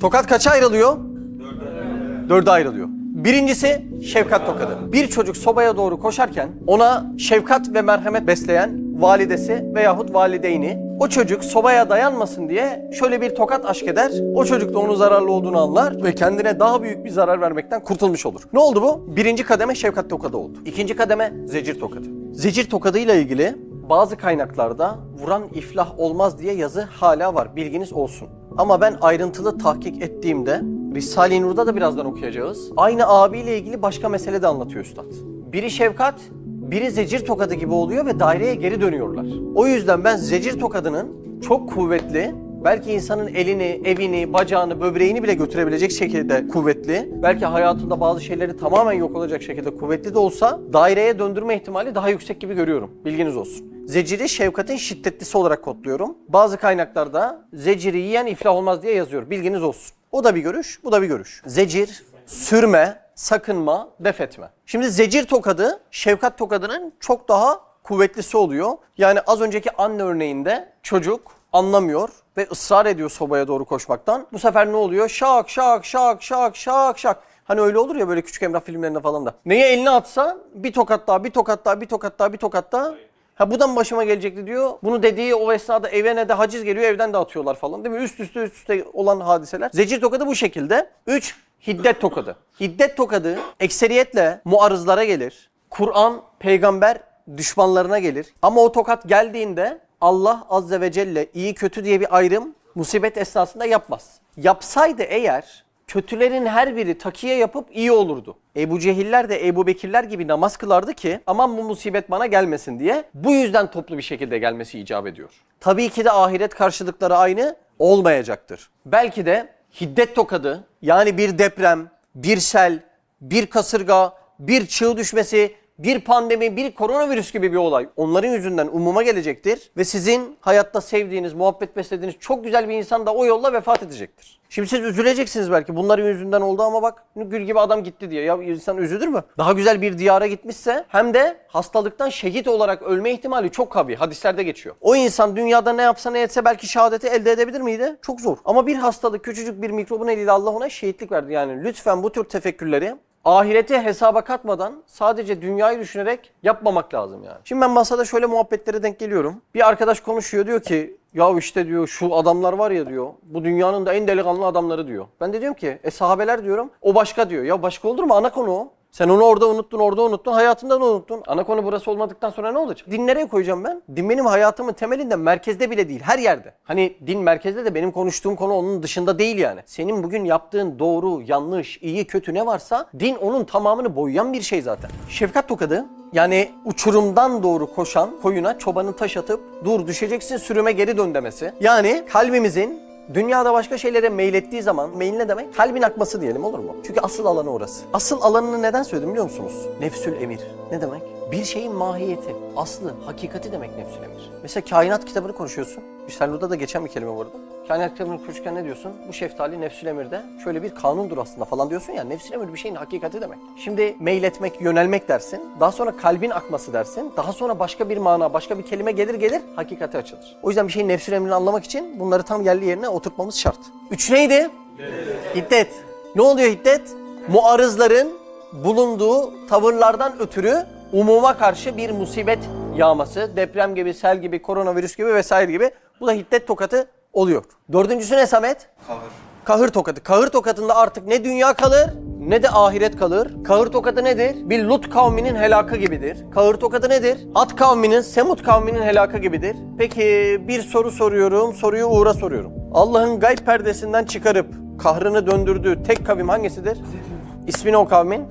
Tokat kaça ayrılıyor? Dörde ayrılıyor. Birincisi şefkat tokadı. Bir çocuk sobaya doğru koşarken ona şefkat ve merhamet besleyen validesi veyahut valideyni o çocuk sobaya dayanmasın diye şöyle bir tokat aşk eder. O çocuk da onun zararlı olduğunu anlar ve kendine daha büyük bir zarar vermekten kurtulmuş olur. Ne oldu bu? Birinci kademe şefkat tokadı oldu. İkinci kademe zecir tokadı. Zecir tokadıyla ilgili bazı kaynaklarda vuran iflah olmaz diye yazı hala var. Bilginiz olsun. Ama ben ayrıntılı tahkik ettiğimde Risale-i Nur'da da birazdan okuyacağız. Aynı abiyle ilgili başka mesele de anlatıyor üstad. Biri şefkat, biri zecir tokadı gibi oluyor ve daireye geri dönüyorlar. O yüzden ben zecir tokadının çok kuvvetli, belki insanın elini, evini, bacağını, böbreğini bile götürebilecek şekilde kuvvetli, belki hayatında bazı şeyleri tamamen yok olacak şekilde kuvvetli de olsa daireye döndürme ihtimali daha yüksek gibi görüyorum. Bilginiz olsun. Zeciri şefkatin şiddetlisi olarak kodluyorum. Bazı kaynaklarda zeciri yiyen iflah olmaz diye yazıyor. Bilginiz olsun. O da bir görüş, bu da bir görüş. Zecir, sürme, sakınma, def etme. Şimdi zecir tokadı, şefkat tokadının çok daha kuvvetlisi oluyor. Yani az önceki anne örneğinde çocuk anlamıyor ve ısrar ediyor sobaya doğru koşmaktan. Bu sefer ne oluyor? Şak şak şak şak şak şak. Hani öyle olur ya böyle küçük emrah filmlerinde falan da. Neye elini atsa bir tokat daha, bir tokat daha, bir tokat daha, bir tokat daha. Ha bu da mı başıma gelecekti diyor. Bunu dediği o esnada eve ne de haciz geliyor evden de atıyorlar falan değil mi? Üst üste üst üste olan hadiseler. Zecir tokadı bu şekilde. 3. Hiddet tokadı. Hiddet tokadı ekseriyetle muarızlara gelir. Kur'an, peygamber düşmanlarına gelir. Ama o tokat geldiğinde Allah azze ve celle iyi kötü diye bir ayrım musibet esnasında yapmaz. Yapsaydı eğer kötülerin her biri takiye yapıp iyi olurdu. Ebu Cehiller de Ebu Bekirler gibi namaz kılardı ki aman bu musibet bana gelmesin diye. Bu yüzden toplu bir şekilde gelmesi icap ediyor. Tabii ki de ahiret karşılıkları aynı olmayacaktır. Belki de hiddet tokadı yani bir deprem, bir sel, bir kasırga, bir çığ düşmesi, bir pandemi, bir koronavirüs gibi bir olay onların yüzünden umuma gelecektir ve sizin hayatta sevdiğiniz, muhabbet beslediğiniz çok güzel bir insan da o yolla vefat edecektir. Şimdi siz üzüleceksiniz belki bunların yüzünden oldu ama bak gül gibi adam gitti diye. Ya insan üzülür mü? Daha güzel bir diyara gitmişse hem de hastalıktan şehit olarak ölme ihtimali çok kavi. Hadislerde geçiyor. O insan dünyada ne yapsa ne etse belki şehadeti elde edebilir miydi? Çok zor. Ama bir hastalık küçücük bir mikrobun eliyle Allah ona şehitlik verdi. Yani lütfen bu tür tefekkürleri ahireti hesaba katmadan sadece dünyayı düşünerek yapmamak lazım yani. Şimdi ben masada şöyle muhabbetlere denk geliyorum. Bir arkadaş konuşuyor diyor ki ya işte diyor şu adamlar var ya diyor bu dünyanın da en delikanlı adamları diyor. Ben de diyorum ki e sahabeler diyorum o başka diyor. Ya başka olur mu ana konu o. Sen onu orada unuttun, orada unuttun, hayatında da unuttun. Ana konu burası olmadıktan sonra ne olacak? Din nereye koyacağım ben? Din benim hayatımın temelinde merkezde bile değil, her yerde. Hani din merkezde de benim konuştuğum konu onun dışında değil yani. Senin bugün yaptığın doğru, yanlış, iyi, kötü ne varsa din onun tamamını boyayan bir şey zaten. Şefkat tokadı yani uçurumdan doğru koşan koyuna çobanı taş atıp dur düşeceksin sürüme geri dön demesi. Yani kalbimizin Dünyada başka şeylere meylettiği zaman, meyil ne demek? Kalbin akması diyelim olur mu? Çünkü asıl alanı orası. Asıl alanını neden söyledim biliyor musunuz? Nefsül emir. Ne demek? Bir şeyin mahiyeti, aslı, hakikati demek nefsül emir. Mesela kainat kitabını konuşuyorsun. Hüsnü'de da geçen bir kelime bu arada. Kainat kitabını konuşurken ne diyorsun? Bu şeftali nefsül emirde şöyle bir kanundur aslında falan diyorsun ya. Nefsül emir bir şeyin hakikati demek. Şimdi meyletmek, yönelmek dersin. Daha sonra kalbin akması dersin. Daha sonra başka bir mana, başka bir kelime gelir gelir hakikati açılır. O yüzden bir şeyin nefsül emrini anlamak için bunları tam yerli yerine oturtmamız şart. Üç neydi? Hiddet. Ne oluyor hiddet? Muarızların bulunduğu tavırlardan ötürü umuma karşı bir musibet yağması, deprem gibi, sel gibi, koronavirüs gibi vesaire gibi bu da hiddet tokatı oluyor. Dördüncüsü ne Samet? Kahır. Kahır tokatı. Kahır tokatında artık ne dünya kalır ne de ahiret kalır. Kahır tokatı nedir? Bir Lut kavminin helakı gibidir. Kahır tokatı nedir? At kavminin, Semut kavminin helakı gibidir. Peki bir soru soruyorum, soruyu Uğur'a soruyorum. Allah'ın gayb perdesinden çıkarıp kahrını döndürdüğü tek kavim hangisidir? İsmi ne o kavmin?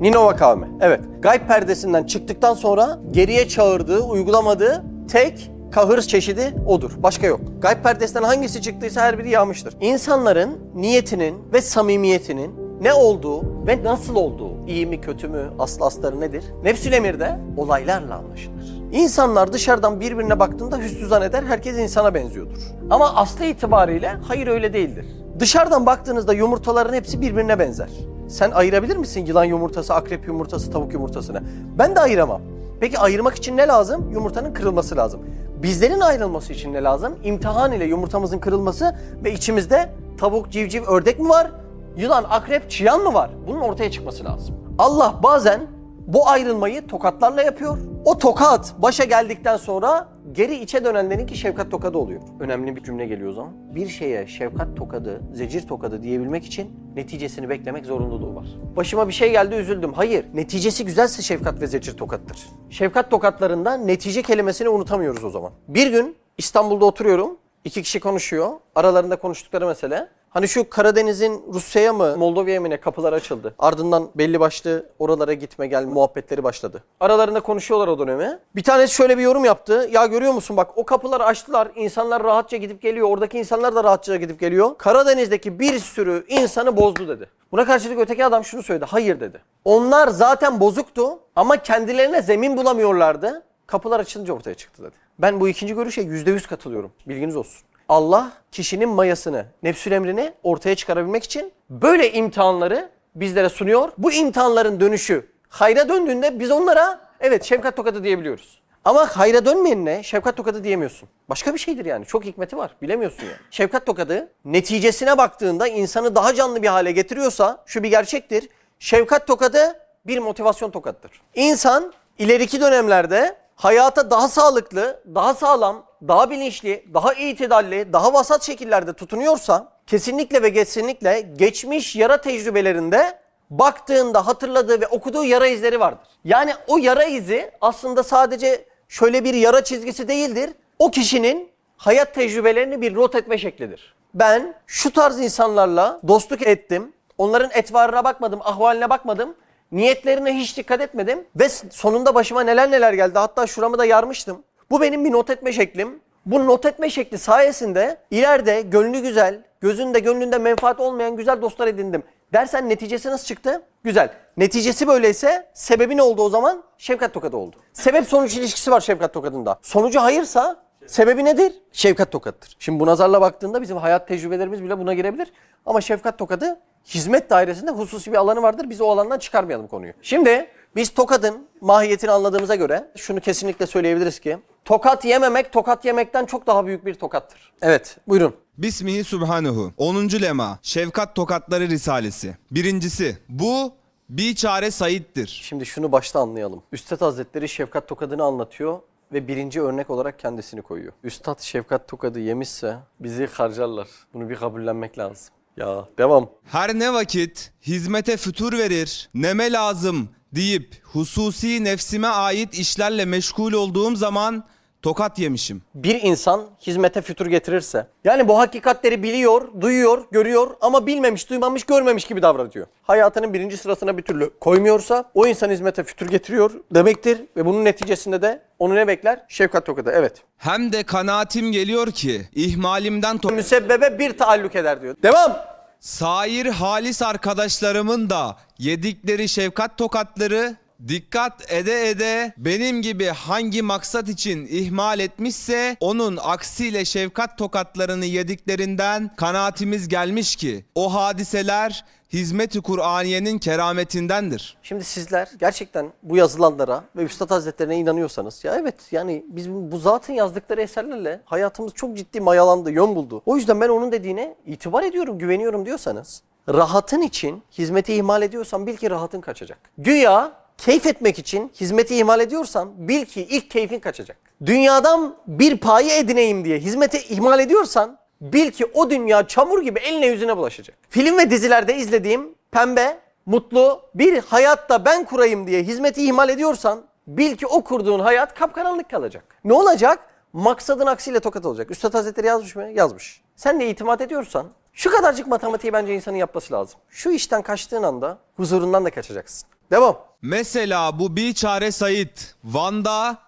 Ninova kavmi. Evet. Gayb perdesinden çıktıktan sonra geriye çağırdığı, uygulamadığı tek kahır çeşidi odur. Başka yok. Gayb perdesinden hangisi çıktıysa her biri yağmıştır. İnsanların niyetinin ve samimiyetinin ne olduğu ve nasıl olduğu, iyi mi kötü mü, aslı astarı nedir? Nefsül emirde olaylarla anlaşılır. İnsanlar dışarıdan birbirine baktığında hüsnü zanneder, herkes insana benziyordur. Ama aslı itibariyle hayır öyle değildir. Dışarıdan baktığınızda yumurtaların hepsi birbirine benzer. Sen ayırabilir misin yılan yumurtası, akrep yumurtası, tavuk yumurtasını? Ben de ayıramam. Peki ayırmak için ne lazım? Yumurtanın kırılması lazım. Bizlerin ayrılması için ne lazım? İmtihan ile yumurtamızın kırılması ve içimizde tavuk, civciv, ördek mi var? Yılan, akrep, çıyan mı var? Bunun ortaya çıkması lazım. Allah bazen bu ayrılmayı tokatlarla yapıyor. O tokat başa geldikten sonra geri içe dönenlerinki şefkat tokadı oluyor. Önemli bir cümle geliyor o zaman. Bir şeye şefkat tokadı, zecir tokadı diyebilmek için neticesini beklemek zorunluluğu var. Başıma bir şey geldi üzüldüm. Hayır, neticesi güzelse şefkat ve zecir tokattır. Şefkat tokatlarında netice kelimesini unutamıyoruz o zaman. Bir gün İstanbul'da oturuyorum. İki kişi konuşuyor. Aralarında konuştukları mesele. Hani şu Karadeniz'in Rusya'ya mı Moldova'ya mı ne kapılar açıldı. Ardından belli başlı oralara gitme gel muhabbetleri başladı. Aralarında konuşuyorlar o dönemi. Bir tanesi şöyle bir yorum yaptı. Ya görüyor musun bak o kapıları açtılar. İnsanlar rahatça gidip geliyor. Oradaki insanlar da rahatça gidip geliyor. Karadeniz'deki bir sürü insanı bozdu dedi. Buna karşılık öteki adam şunu söyledi. Hayır dedi. Onlar zaten bozuktu ama kendilerine zemin bulamıyorlardı. Kapılar açılınca ortaya çıktı dedi. Ben bu ikinci görüşe yüzde yüz katılıyorum. Bilginiz olsun. Allah kişinin mayasını, nefsül emrini ortaya çıkarabilmek için böyle imtihanları bizlere sunuyor. Bu imtihanların dönüşü hayra döndüğünde biz onlara evet şefkat tokadı diyebiliyoruz. Ama hayra dönmeyenine şefkat tokadı diyemiyorsun. Başka bir şeydir yani. Çok hikmeti var. Bilemiyorsun yani. Şefkat tokadı neticesine baktığında insanı daha canlı bir hale getiriyorsa şu bir gerçektir. Şefkat tokadı bir motivasyon tokattır. İnsan ileriki dönemlerde hayata daha sağlıklı, daha sağlam, daha bilinçli, daha itidalli, daha vasat şekillerde tutunuyorsa kesinlikle ve kesinlikle geçmiş yara tecrübelerinde baktığında hatırladığı ve okuduğu yara izleri vardır. Yani o yara izi aslında sadece şöyle bir yara çizgisi değildir. O kişinin hayat tecrübelerini bir not etme şeklidir. Ben şu tarz insanlarla dostluk ettim. Onların etvarına bakmadım, ahvaline bakmadım. Niyetlerine hiç dikkat etmedim ve sonunda başıma neler neler geldi. Hatta şuramı da yarmıştım. Bu benim bir not etme şeklim. Bu not etme şekli sayesinde ileride gönlü güzel, gözünde gönlünde menfaat olmayan güzel dostlar edindim. Dersen neticesi nasıl çıktı? Güzel. Neticesi böyleyse sebebi ne oldu o zaman? Şefkat tokadı oldu. Sebep sonuç ilişkisi var şefkat tokadında. Sonucu hayırsa sebebi nedir? Şefkat tokattır. Şimdi bu nazarla baktığında bizim hayat tecrübelerimiz bile buna girebilir. Ama şefkat tokadı hizmet dairesinde hususi bir alanı vardır. Biz o alandan çıkarmayalım konuyu. Şimdi biz tokadın mahiyetini anladığımıza göre şunu kesinlikle söyleyebiliriz ki tokat yememek tokat yemekten çok daha büyük bir tokattır. Evet buyurun. Bismihi Subhanehu. 10. lema Şefkat Tokatları Risalesi. Birincisi bu bir çare Said'dir. Şimdi şunu başta anlayalım. Üstad Hazretleri şefkat tokadını anlatıyor ve birinci örnek olarak kendisini koyuyor. Üstad şefkat tokadı yemişse bizi harcarlar. Bunu bir kabullenmek lazım. Ya devam. Her ne vakit hizmete fütur verir, neme lazım deyip hususi nefsime ait işlerle meşgul olduğum zaman tokat yemişim. Bir insan hizmete fütur getirirse, yani bu hakikatleri biliyor, duyuyor, görüyor ama bilmemiş, duymamış, görmemiş gibi davranıyor. Hayatının birinci sırasına bir türlü koymuyorsa o insan hizmete fütur getiriyor demektir ve bunun neticesinde de onu ne bekler? Şefkat tokadı. Evet. Hem de kanaatim geliyor ki ihmalimden to- Müsebbebe bir taalluk eder diyor. Devam. Sair halis arkadaşlarımın da yedikleri şefkat tokatları dikkat ede ede benim gibi hangi maksat için ihmal etmişse onun aksiyle şefkat tokatlarını yediklerinden kanaatimiz gelmiş ki o hadiseler hizmet-i Kur'aniyenin kerametindendir. Şimdi sizler gerçekten bu yazılanlara ve Üstad Hazretlerine inanıyorsanız ya evet yani biz bu zatın yazdıkları eserlerle hayatımız çok ciddi mayalandı, yön buldu. O yüzden ben onun dediğine itibar ediyorum, güveniyorum diyorsanız rahatın için hizmeti ihmal ediyorsan bil ki rahatın kaçacak. Güya keyif etmek için hizmeti ihmal ediyorsan bil ki ilk keyfin kaçacak. Dünyadan bir paye edineyim diye hizmeti ihmal ediyorsan bil ki o dünya çamur gibi eline yüzüne bulaşacak. Film ve dizilerde izlediğim pembe, mutlu bir hayatta ben kurayım diye hizmeti ihmal ediyorsan bil ki o kurduğun hayat kapkaranlık kalacak. Ne olacak? Maksadın aksiyle tokat olacak. Üstad Hazretleri yazmış mı? Yazmış. Sen de itimat ediyorsan şu kadarcık matematiği bence insanın yapması lazım. Şu işten kaçtığın anda huzurundan da kaçacaksın. Devam. Mesela bu bir çare Said Van'da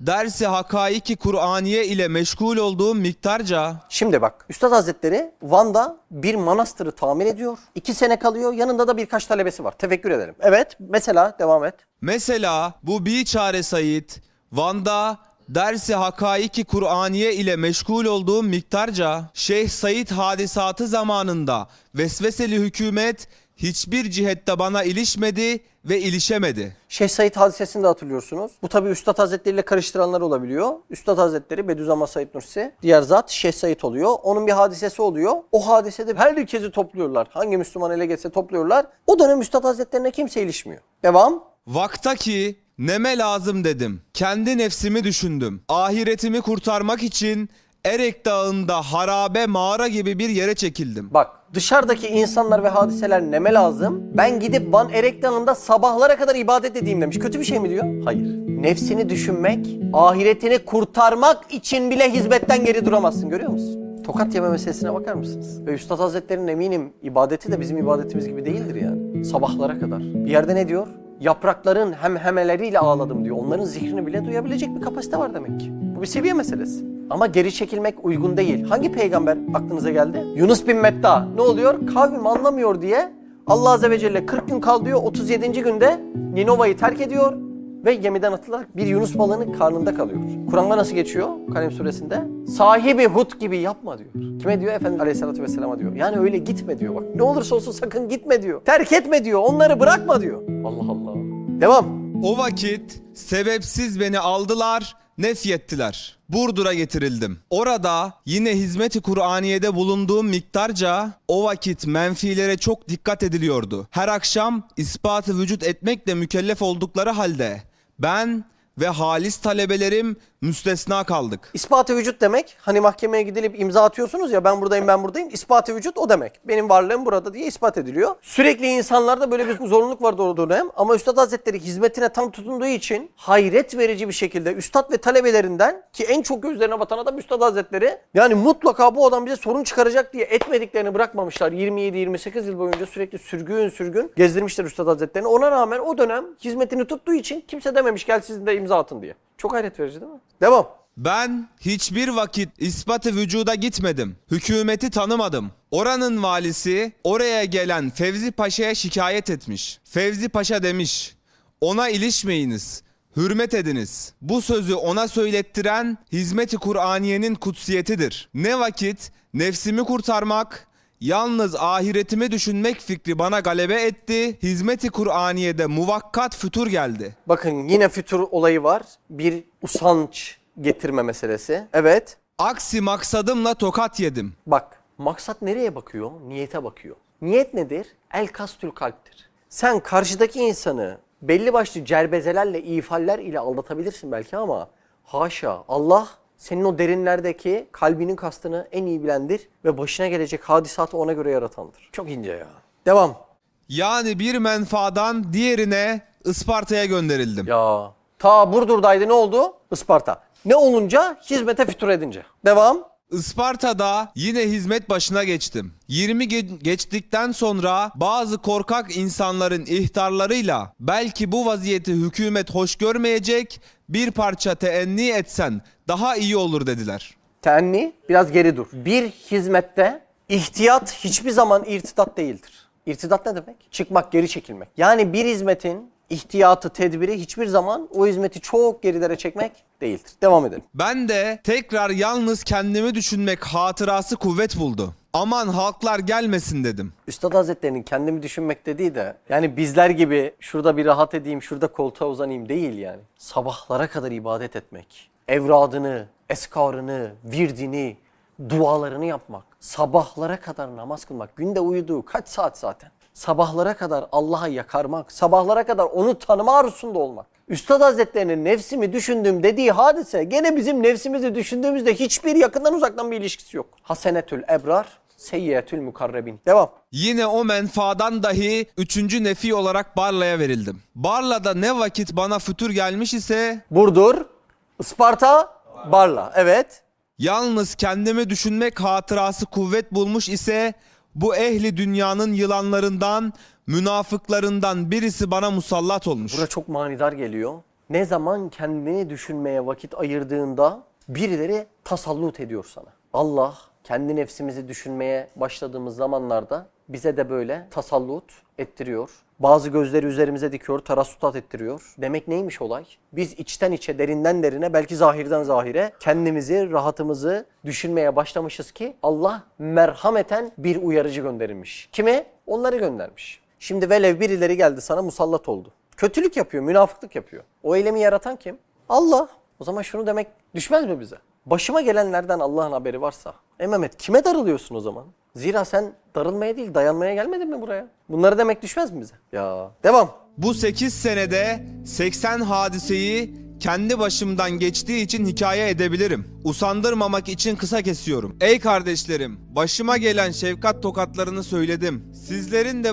dersi hakaiki Kur'aniye ile meşgul olduğum miktarca Şimdi bak Üstad Hazretleri Van'da bir manastırı tamir ediyor. İki sene kalıyor. Yanında da birkaç talebesi var. Tefekkür edelim. Evet mesela devam et. Mesela bu bir çare Said Van'da dersi hakaiki Kur'aniye ile meşgul olduğum miktarca Şeyh Said hadisatı zamanında vesveseli hükümet hiçbir cihette bana ilişmedi ve ilişemedi. Şeyh Said hadisesini de hatırlıyorsunuz. Bu tabi Üstad Hazretleri ile karıştıranlar olabiliyor. Üstad Hazretleri Bediüzzaman Said Nursi. Diğer zat Şeyh Said oluyor. Onun bir hadisesi oluyor. O hadisede herkesi topluyorlar. Hangi Müslüman ele geçse topluyorlar. O dönem Üstad Hazretlerine kimse ilişmiyor. Devam. Vakta ki neme lazım dedim. Kendi nefsimi düşündüm. Ahiretimi kurtarmak için Erek Dağı'nda harabe mağara gibi bir yere çekildim. Bak dışarıdaki insanlar ve hadiseler neme lazım? Ben gidip Van Erek Dağı'nda sabahlara kadar ibadet edeyim demiş. Kötü bir şey mi diyor? Hayır. Nefsini düşünmek, ahiretini kurtarmak için bile hizmetten geri duramazsın. Görüyor musun? Tokat yeme meselesine bakar mısınız? Ve Üstad Hazretleri'nin eminim ibadeti de bizim ibadetimiz gibi değildir yani. Sabahlara kadar. Bir yerde ne diyor? Yaprakların hemhemeleriyle ağladım diyor. Onların zikrini bile duyabilecek bir kapasite var demek ki. Bu bir seviye meselesi. Ama geri çekilmek uygun değil. Hangi peygamber aklınıza geldi? Yunus bin Metta. Ne oluyor? Kavim anlamıyor diye Allah Azze ve Celle 40 gün kal diyor. 37. günde Ninova'yı terk ediyor ve gemiden atılarak bir Yunus balığının karnında kalıyor. Kur'an'da nasıl geçiyor? Kalem suresinde. Sahibi Hud gibi yapma diyor. Kime diyor? Efendimiz Aleyhisselatü Vesselam'a diyor. Yani öyle gitme diyor bak. Ne olursa olsun sakın gitme diyor. Terk etme diyor. Onları bırakma diyor. Allah Allah. Devam. O vakit sebepsiz beni aldılar, nefyettiler. Burdur'a getirildim. Orada yine hizmeti Kur'aniye'de bulunduğum miktarca o vakit menfilere çok dikkat ediliyordu. Her akşam ispatı vücut etmekle mükellef oldukları halde ben ve halis talebelerim müstesna kaldık. İspatı vücut demek hani mahkemeye gidilip imza atıyorsunuz ya ben buradayım ben buradayım. İspatı vücut o demek. Benim varlığım burada diye ispat ediliyor. Sürekli insanlarda böyle bir zorunluluk vardı o dönem ama Üstad Hazretleri hizmetine tam tutunduğu için hayret verici bir şekilde Üstad ve talebelerinden ki en çok gözlerine batan adam Üstad Hazretleri yani mutlaka bu adam bize sorun çıkaracak diye etmediklerini bırakmamışlar. 27-28 yıl boyunca sürekli sürgün sürgün gezdirmişler Üstad Hazretlerini. Ona rağmen o dönem hizmetini tuttuğu için kimse dememiş gel sizin de imza atın diye. Çok hayret verici değil mi? Devam. Ben hiçbir vakit ispatı vücuda gitmedim. Hükümeti tanımadım. Oranın valisi oraya gelen Fevzi Paşa'ya şikayet etmiş. Fevzi Paşa demiş, ona ilişmeyiniz, hürmet ediniz. Bu sözü ona söylettiren hizmeti Kur'aniyenin kutsiyetidir. Ne vakit nefsimi kurtarmak, Yalnız ahiretimi düşünmek fikri bana galebe etti. Hizmeti Kur'aniye'de muvakkat fütur geldi. Bakın yine fütur olayı var. Bir usanç getirme meselesi. Evet. Aksi maksadımla tokat yedim. Bak maksat nereye bakıyor? Niyete bakıyor. Niyet nedir? El kastül kalptir. Sen karşıdaki insanı belli başlı cerbezelerle, ifaller ile aldatabilirsin belki ama haşa Allah senin o derinlerdeki kalbinin kastını en iyi bilendir ve başına gelecek hadisatı ona göre yaratandır. Çok ince ya. Devam. Yani bir menfaadan diğerine Isparta'ya gönderildim. Ya ta Burdur'daydı ne oldu? Isparta. Ne olunca? Hizmete fütur edince. Devam. Isparta'da yine hizmet başına geçtim. 20 ge- geçtikten sonra bazı korkak insanların ihtarlarıyla belki bu vaziyeti hükümet hoş görmeyecek bir parça teenni etsen daha iyi olur dediler. Teenni biraz geri dur. Bir hizmette ihtiyat hiçbir zaman irtidat değildir. İrtidat ne demek? Çıkmak, geri çekilmek. Yani bir hizmetin ihtiyatı, tedbiri hiçbir zaman o hizmeti çok gerilere çekmek değildir. Devam edelim. Ben de tekrar yalnız kendimi düşünmek hatırası kuvvet buldu. Aman halklar gelmesin dedim. Üstad Hazretleri'nin kendimi düşünmek dediği de yani bizler gibi şurada bir rahat edeyim, şurada koltuğa uzanayım değil yani. Sabahlara kadar ibadet etmek, evradını, eskarını, virdini, dualarını yapmak, sabahlara kadar namaz kılmak, günde uyuduğu kaç saat zaten. Sabahlara kadar Allah'a yakarmak, sabahlara kadar onu tanıma arzusunda olmak. Üstad Hazretlerinin nefsimi düşündüğüm dediği hadise gene bizim nefsimizi düşündüğümüzde hiçbir yakından uzaktan bir ilişkisi yok. Hasenetül ebrar, seyyiyetül mukarrebin. Devam. Yine o menfaadan dahi üçüncü nefi olarak Barla'ya verildim. Barla'da ne vakit bana fütür gelmiş ise Burdur, Isparta, Barla. Evet. yalnız kendimi düşünmek hatırası kuvvet bulmuş ise bu ehli dünyanın yılanlarından, münafıklarından birisi bana musallat olmuş. Bura çok manidar geliyor. Ne zaman kendini düşünmeye vakit ayırdığında birileri tasallut ediyor sana. Allah kendi nefsimizi düşünmeye başladığımız zamanlarda bize de böyle tasallut ettiriyor. Bazı gözleri üzerimize dikiyor, tarassutat ettiriyor. Demek neymiş olay? Biz içten içe, derinden derine, belki zahirden zahire kendimizi, rahatımızı düşünmeye başlamışız ki Allah merhameten bir uyarıcı gönderilmiş. Kime? Onları göndermiş. Şimdi velev birileri geldi sana musallat oldu. Kötülük yapıyor, münafıklık yapıyor. O eylemi yaratan kim? Allah. O zaman şunu demek düşmez mi bize? Başıma gelenlerden Allah'ın haberi varsa. E Mehmet kime darılıyorsun o zaman? Zira sen darılmaya değil dayanmaya gelmedin mi buraya? Bunları demek düşmez mi bize? Ya devam. Bu 8 senede 80 hadiseyi kendi başımdan geçtiği için hikaye edebilirim. Usandırmamak için kısa kesiyorum. Ey kardeşlerim, başıma gelen şefkat tokatlarını söyledim. Sizlerin de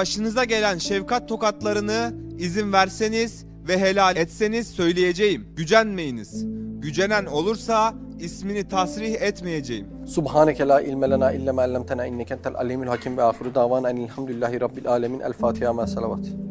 Başınıza gelen şefkat tokatlarını izin verseniz ve helal etseniz söyleyeceğim. Gücenmeyiniz. Gücenen olursa ismini tasrih etmeyeceğim. Subhaneke la ilme lena illa ma allamtena inneke entel alimul hakim ve ahiru davana enilhamdülillahi rabbil alemin. El Fatiha ma salavat.